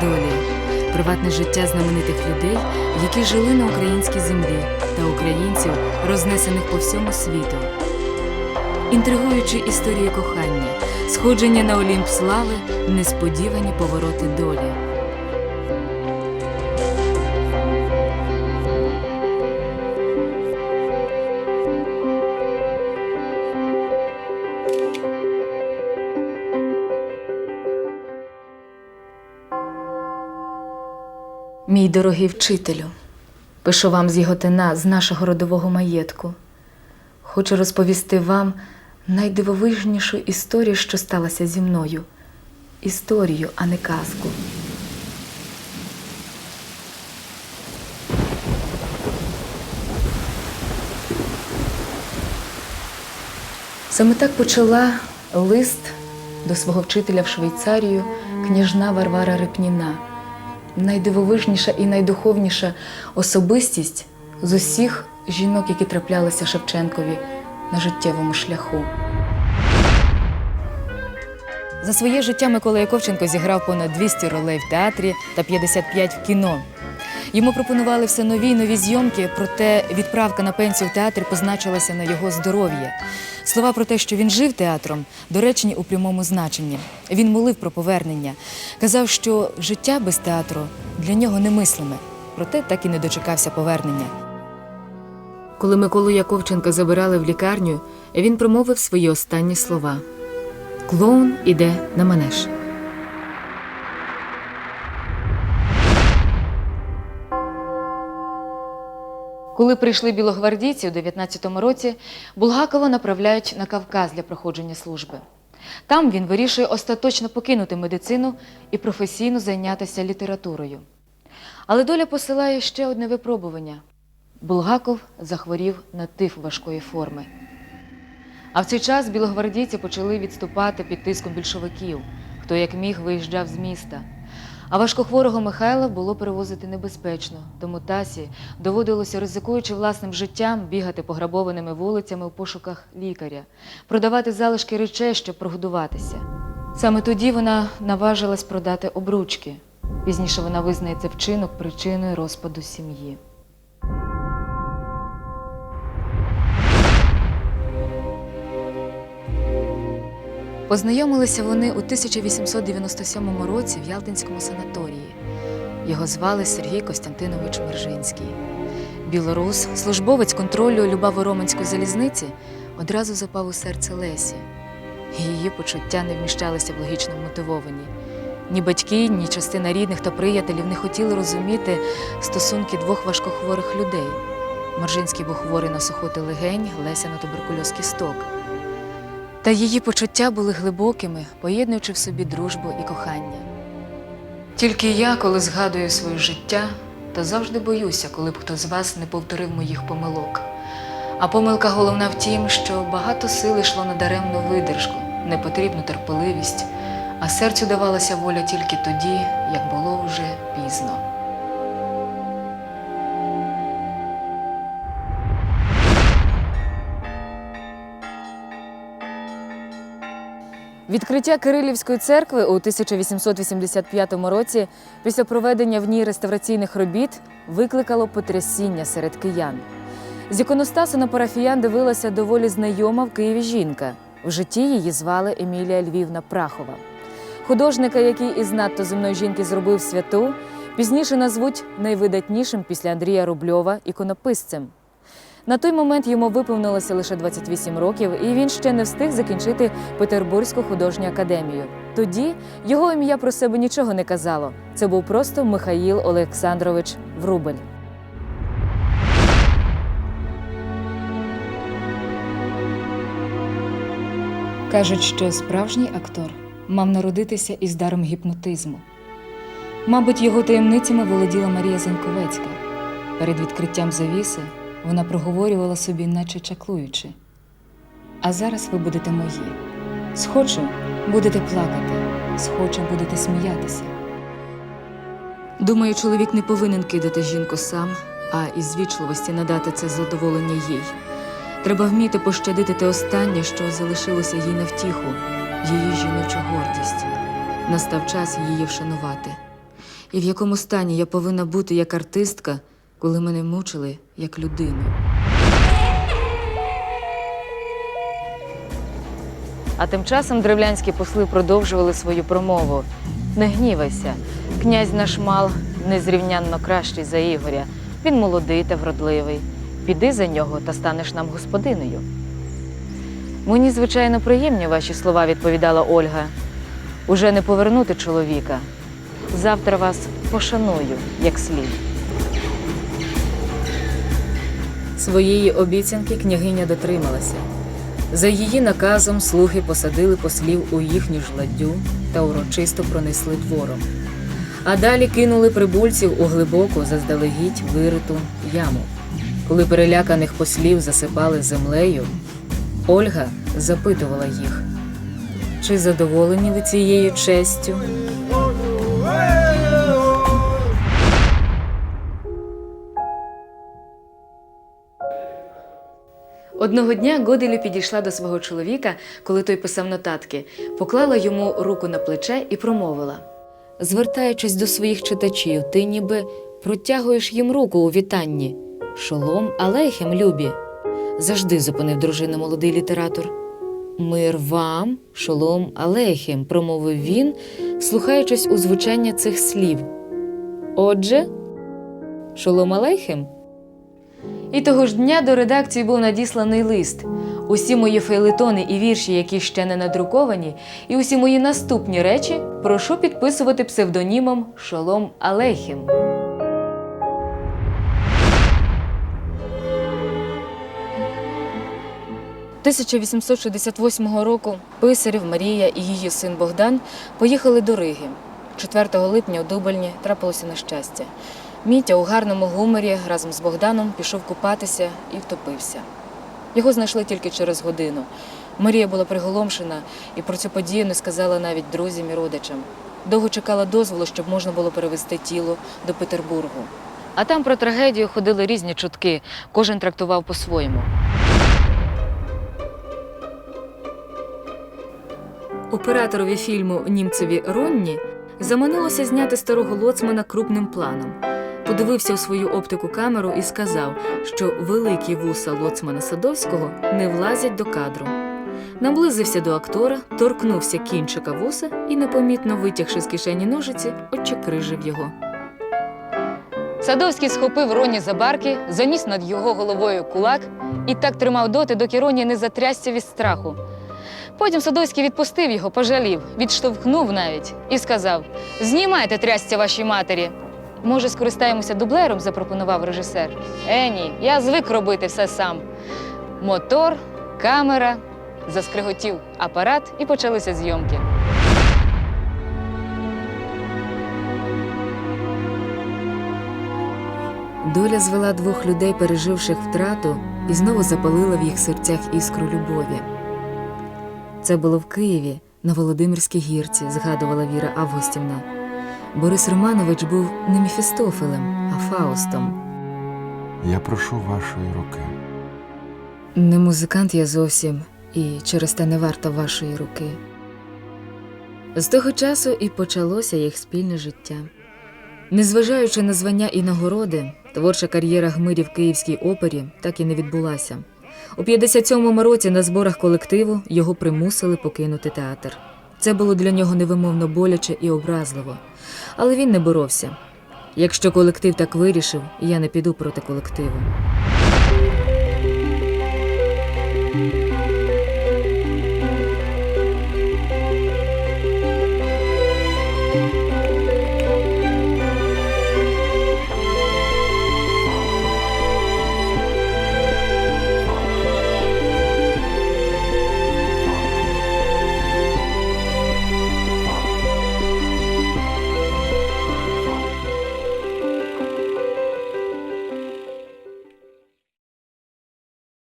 долі. Приватне життя знаменитих людей, які жили на українській землі, та українців, рознесених по всьому світу. Інтригуючі історії кохання, сходження на Олімп слави, несподівані повороти долі. Мій дорогий вчителю, пишу вам з Єготина, з нашого родового маєтку. Хочу розповісти вам найдивовижнішу історію, що сталася зі мною. Історію, а не казку. Саме так почала лист до свого вчителя в Швейцарію княжна Варвара Репніна найдивовижніша і найдуховніша особистість з усіх жінок, які траплялися Шевченкові на життєвому шляху. За своє життя Микола Яковченко зіграв понад 200 ролей в театрі та 55 в кіно. Йому пропонували все нові й нові зйомки, проте відправка на пенсію в театр позначилася на його здоров'я. Слова про те, що він жив театром, доречні у прямому значенні. Він молив про повернення. Казав, що життя без театру для нього немислиме, проте так і не дочекався повернення. Коли Миколу Яковченка забирали в лікарню, він промовив свої останні слова: Клоун іде на манеж. Коли прийшли білогвардійці у 19-му році, Булгакова направляють на Кавказ для проходження служби. Там він вирішує остаточно покинути медицину і професійно зайнятися літературою. Але доля посилає ще одне випробування. Булгаков захворів на тиф важкої форми. А в цей час білогвардійці почали відступати під тиском більшовиків, хто як міг виїжджав з міста. А важкохворого Михайла було перевозити небезпечно, тому Тасі доводилося, ризикуючи власним життям, бігати пограбованими вулицями у пошуках лікаря, продавати залишки речей, щоб прогодуватися. Саме тоді вона наважилась продати обручки. Пізніше вона визнає це вчинок причиною розпаду сім'ї. Познайомилися вони у 1897 році в Ялтинському санаторії. Його звали Сергій Костянтинович Мержинський. Білорус, службовець контролю Любаво-Романської залізниці, одразу запав у серце Лесі. Її почуття не вміщалися в логічно мотивовані. Ні батьки, ні частина рідних та приятелів не хотіли розуміти стосунки двох важкохворих людей. Мержинський був хворий на сухоти легень, Леся на туберкульоз кісток. Та її почуття були глибокими, поєднуючи в собі дружбу і кохання. Тільки я, коли згадую своє життя, то завжди боюся, коли б хто з вас не повторив моїх помилок. А помилка головна в тім, що багато сил йшло на даремну видержку, непотрібну терпеливість, а серцю давалася воля тільки тоді, як було вже пізно. Відкриття Кирилівської церкви у 1885 році після проведення в ній реставраційних робіт викликало потрясіння серед киян. З іконостасу на парафіян дивилася доволі знайома в Києві жінка. В житті її звали Емілія Львівна Прахова. Художника, який із надто земної жінки зробив святу, пізніше назвуть найвидатнішим після Андрія Рубльова іконописцем. На той момент йому виповнилося лише 28 років, і він ще не встиг закінчити Петербурзьку художню академію. Тоді його ім'я про себе нічого не казало. Це був просто Михаїл Олександрович Врубель. Кажуть, що справжній актор мав народитися із даром гіпнотизму. Мабуть, його таємницями володіла Марія Заньковецька. Перед відкриттям завіси вона проговорювала собі, наче чаклуючи. А зараз ви будете мої. Схочу, будете плакати, схочу, будете сміятися. Думаю, чоловік не повинен кидати жінку сам, а із вічливості надати це задоволення їй. Треба вміти пощадити те останнє, що залишилося їй на втіху, її жіночу гордість. Настав час її вшанувати. і в якому стані я повинна бути як артистка, коли мене мучили як людину. А тим часом древлянські посли продовжували свою промову. Не гнівайся, князь наш мал незрівнянно кращий за Ігоря. Він молодий та вродливий. Піди за нього та станеш нам господиною. Мені, звичайно, приємні ваші слова, відповідала Ольга. Уже не повернути чоловіка. Завтра вас пошаную, як слід. Своєї обіцянки княгиня дотрималася. За її наказом слуги посадили послів у їхню ж ладдю та урочисто пронесли двором. А далі кинули прибульців у глибоку, заздалегідь вириту яму. Коли переляканих послів засипали землею, Ольга запитувала їх, чи задоволені ви цією честю? Одного дня Годелю підійшла до свого чоловіка, коли той писав нотатки, поклала йому руку на плече і промовила: Звертаючись до своїх читачів, ти ніби протягуєш їм руку у вітанні. Шолом алейхем, любі. Завжди зупинив дружину молодий літератор. Мир вам, шолом алейхем, промовив він, слухаючись у звучання цих слів. Отже, шолом алейхем. І того ж дня до редакції був надісланий лист. Усі мої фейлетони і вірші, які ще не надруковані, і усі мої наступні речі прошу підписувати псевдонімом Шолом Алейхім. – 1868 року писарів Марія і її син Богдан поїхали до Риги. 4 липня у Дубальні трапилося нещастя. Мітя у гарному гуморі разом з Богданом пішов купатися і втопився. Його знайшли тільки через годину. Марія була приголомшена і про цю подію не сказала навіть друзям і родичам. Довго чекала дозволу, щоб можна було перевезти тіло до Петербургу. А там про трагедію ходили різні чутки, кожен трактував по-своєму. Операторові фільму Німцеві Ронні заманилося зняти старого лоцмана крупним планом. Подивився у свою оптику камеру і сказав, що великі вуса лоцмана Садовського не влазять до кадру. Наблизився до актора, торкнувся кінчика вуса і, непомітно витягши з кишені ножиці, очекрижив його. Садовський схопив Роні за барки, заніс над його головою кулак і так тримав доти, доки Роні не затрясся від страху. Потім Садовський відпустив його, пожалів, відштовхнув навіть і сказав: Знімайте трясця вашій матері. Може, скористаємося дублером, запропонував режисер. Е, ні, я звик робити все сам. Мотор, камера, заскриготів апарат і почалися зйомки. Доля звела двох людей, переживших втрату, і знову запалила в їх серцях іскру любові. Це було в Києві, на Володимирській гірці, згадувала Віра Августівна. Борис Романович був не Мефістофелем, а Фаустом. Я прошу вашої руки. Не музикант я зовсім, і через те не варта вашої руки. З того часу і почалося їх спільне життя. Незважаючи на звання і нагороди, творча кар'єра Гмирі в Київській опері так і не відбулася. У 57-му році на зборах колективу його примусили покинути театр. Це було для нього невимовно боляче і образливо. Але він не боровся. Якщо колектив так вирішив, я не піду проти колективу.